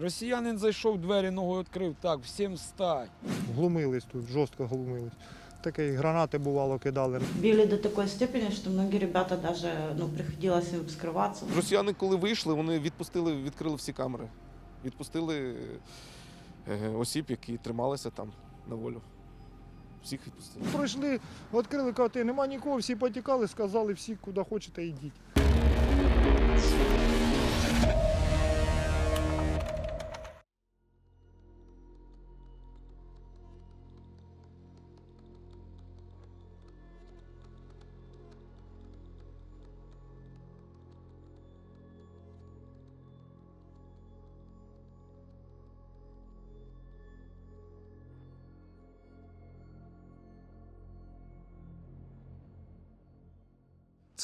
Росіянин зайшов, двері ногою відкрив, так, всім встать. Глумились тут, жорстко глумились. Таке і гранати бувало кидали. Били до такой степени, что многие ребята даже ну, приходилось скрываться. Росіяни, коли вийшли, вони відпустили, відкрили всі камери. Відпустили е, осіб, які трималися там на волю. Всіх відпустили. Пройшли, відкрили кати, нема нікого, всі потікали, сказали всі, куди хочете, йдіть.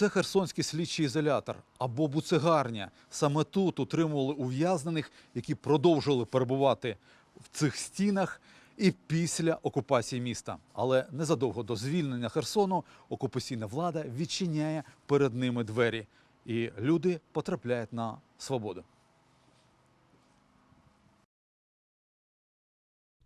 Це Херсонський слідчий ізолятор або буцегарня. Саме тут утримували ув'язнених, які продовжували перебувати в цих стінах і після окупації міста. Але незадовго до звільнення Херсону окупаційна влада відчиняє перед ними двері, і люди потрапляють на свободу.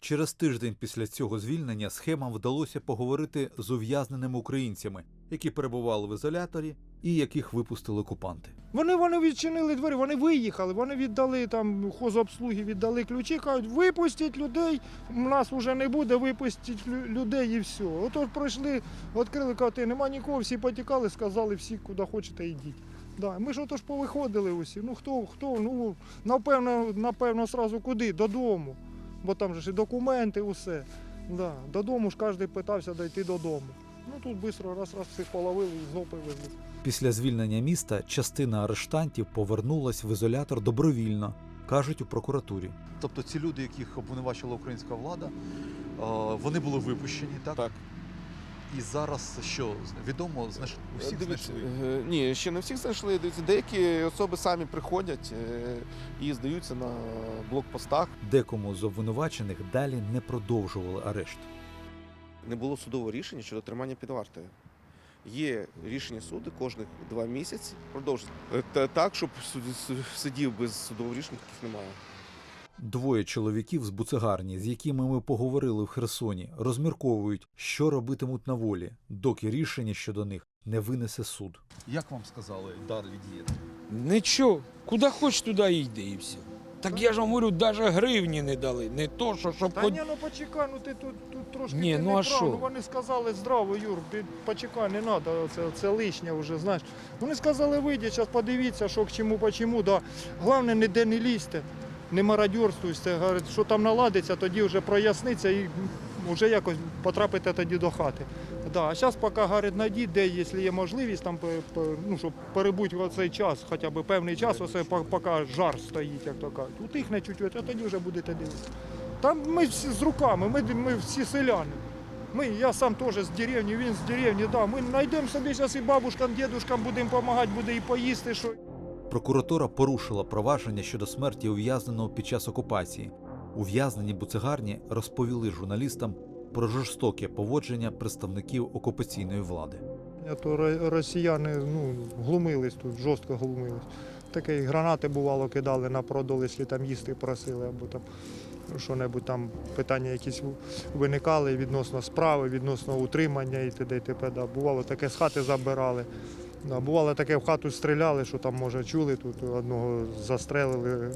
Через тиждень після цього звільнення схемам вдалося поговорити з ув'язненими українцями, які перебували в ізоляторі і яких випустили окупанти. Вони, вони відчинили двері, вони виїхали, вони віддали там хозобслуги, віддали ключі, кажуть, випустіть людей, у нас вже не буде, випустіть людей і все. Ото пройшли, відкрили кати, нема нікого, всі потікали, сказали всі, куди хочете, йдіть. Да. Ми ж ото ж повиходили усі. Ну хто, хто, ну напевно, напевно, сразу куди? Додому. Бо там же ж і документи, усе. Да. Додому ж кожен питався дойти додому. Ну тут швидко раз раз всіх половили і знов привезли. Після звільнення міста частина арештантів повернулась в ізолятор добровільно, кажуть у прокуратурі. Тобто ці люди, яких обвинувачила українська влада, вони були випущені, так? Так. І зараз що відомо, знаєш, усіх Дивіться, знайшли. е, Ні, ще не всіх знайшли. Дивіться, деякі особи самі приходять е, і здаються на блокпостах. Декому з обвинувачених далі не продовжували арешт. Не було судового рішення щодо тримання під вартою. Є рішення суду кожних два місяці продовжити. Е, Так, щоб суд- сидів без судового рішення, таких немає. Двоє чоловіків з буцегарні, з якими ми поговорили в Херсоні, розмірковують, що робитимуть на волі, доки рішення щодо них не винесе суд. Як вам сказали далі діяти? Нічого, куди хоч туди і йди і все. Так я ж вам говорю, навіть гривні не дали. Не то, що щоб Та хоч... ні, ну почекай, ну ти тут, тут трошки Ні, ти ну, а не прав. що? Ну, вони сказали здраво, Юр, ти почекай, не треба, це, це лишнє вже, знаєш. Вони сказали, вийдіть, зараз подивіться, що к чому, по чому. Да. Головне, ніде не лізьте, не мародерствуйте, говорить, що там наладиться, тоді вже проясниться і вже якось потрапите тоді до хати. Да. А зараз поки говорить, найдіть, де, якщо є можливість, там, ну, щоб перебути в цей час, хоча б певний час, оце, поки жар стоїть, як то кажуть. Утихне чуть-чуть, а тоді вже будете дивитися. Там ми всі з руками, ми, ми всі селяни. Ми, я сам теж з деревні, він з деревні, да. Ми знайдемо собі зараз і бабушкам, дідушкам будемо допомагати, буде і поїсти, що. Прокуратура порушила провадження щодо смерті ув'язненого під час окупації. Ув'язнені буцегарні розповіли журналістам про жорстоке поводження представників окупаційної влади. То ро- росіяни ну, глумились тут, жорстко глумились. Таке гранати бувало кидали на продол, якщо там їсти просили, або там що-небудь там питання якісь виникали відносно справи, відносно утримання і т.д. і т.п. Да. Бувало таке з хати забирали. Да. Бувало таке в хату стріляли, що там, може, чули, тут одного застрелили,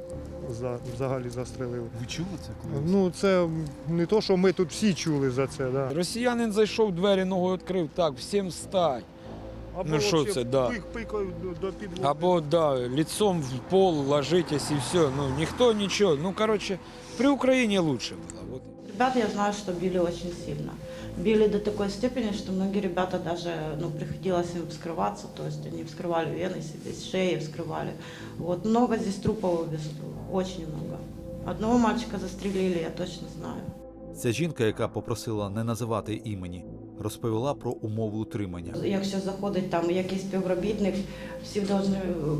за, взагалі застрелили. Ви чули це Ну, це не то, що ми тут всі чули за це. Да. Росіянин зайшов, двері ногою відкрив, так, всім встать. Або Ну, що вообще це, да. пик- пикають до, до підлоги. Або, да, лицом в пол ложитесь і все. Ну, ніхто нічого. Ну, короче, при Україні лучше було. Вот. Ребят, я знаю, что били очень сильно. Били до такой степени, что многие ребята даже ну, приходилось им вскрываться, то есть они вскрывали вены себе, шеи вскрывали. Вот много здесь трупов увезли, очень много. Одного мальчика застрелили, я точно знаю. Ця жінка, яка попросила не називати імені, розповіла про умови утримання. Якщо заходить там якийсь співробітник, всі должны,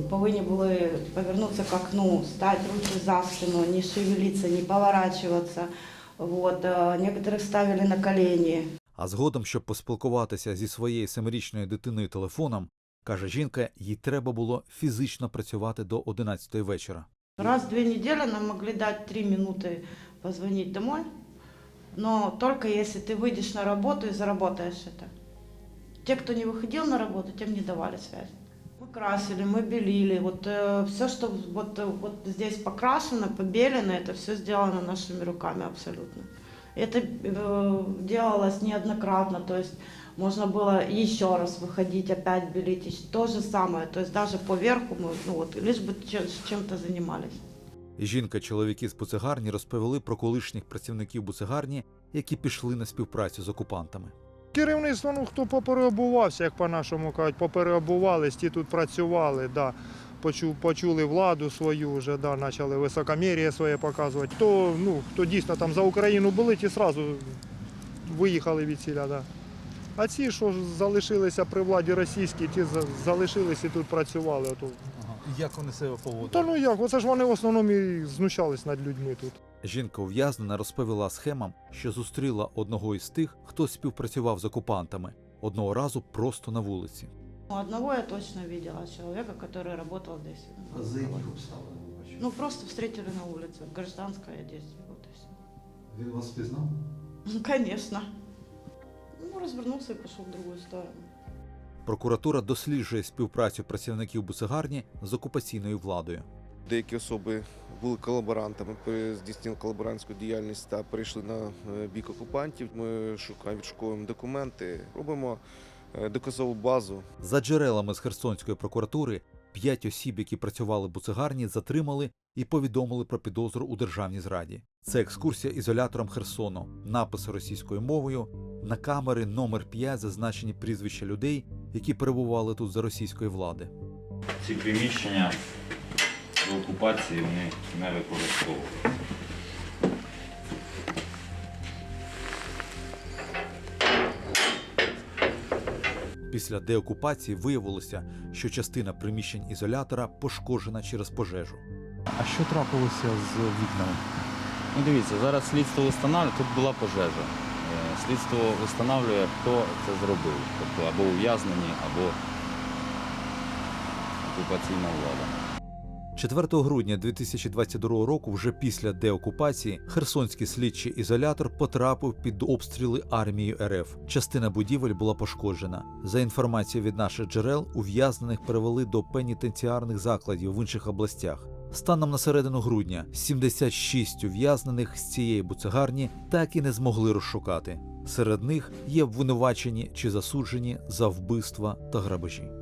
повинні були повернутися к окну, стати руки за спину, не шевелиться, не поворачиваться. Вот. э, Некоторых ставили на колени. А згодом, щоб поспілкуватися зі своєю семирічною дитиною телефоном, каже жінка, їй треба було фізично працювати до 11 вечора. Раз в две недели нам могли дать три минуты позвонить домой, Но только если ты выйдешь на работу и заработаешь это. Те, кто не выходил на работу, тем не давали связь. Мы красили, мы белили, вот все, что вот, э, вот здесь покрашено, побелено, это все сделано нашими руками абсолютно. Это э, делалось неоднократно, то есть можно было еще раз выходить, опять белить, то же самое, то есть даже поверху мы, ну вот, лишь бы чем- чем-то занимались. Жінка, чоловіки з буцегарні розповіли про колишніх працівників буцегарні, які пішли на співпрацю з окупантами. Керівництво, ну хто попереобувався, як по-нашому кажуть, попереобувались, ті тут працювали, да. Почу, почули владу свою вже, да, почали високомір'я своє показувати. Хто, ну, хто дійсно там за Україну були, ті одразу виїхали від сіля. Да. А ці, що залишилися при владі російській, ті за- залишились і тут працювали. Ото. І як вони себе поводили? Та ну як, оце ж вони в основному і знущались над людьми тут. Жінка ув'язнена розповіла схемам, що зустріла одного із тих, хто співпрацював з окупантами одного разу просто на вулиці. Ну, Одного я точно видела человека, который работал здесь. Ну, просто встретили на улице, в гражданской одежде, вот и все. Він вас впізнав? Ну, конечно. Ну, развернулся и пошел в другую сторону. Прокуратура досліджує співпрацю працівників буцегарні з окупаційною владою. Деякі особи були колаборантами, здійснили колаборантську діяльність та перейшли на е, бік окупантів. Ми шукаємо відшуковуємо документи, робимо е, доказову базу. За джерелами з Херсонської прокуратури, п'ять осіб, які працювали в буцегарні, затримали і повідомили про підозру у державній зраді. Це екскурсія ізолятором Херсону, написи російською мовою. На камери номер 5 зазначені прізвища людей, які перебували тут за російської влади. Ці приміщення до окупації вони не використовували. Після деокупації виявилося, що частина приміщень ізолятора пошкоджена через пожежу. А що трапилося з вікнами? Ну дивіться, зараз слідство встановлює, тут була пожежа. Слідство встановлює, хто це зробив. Тобто або ув'язнені, або окупаційна влада. 4 грудня 2022 року, вже після деокупації, херсонський слідчий ізолятор потрапив під обстріли армії РФ. Частина будівель була пошкоджена. За інформацією від наших джерел, ув'язнених перевели до пенітенціарних закладів в інших областях. Станом на середину грудня 76 ув'язнених з цієї буцегарні так і не змогли розшукати. Серед них є обвинувачені чи засуджені за вбивства та грабежі.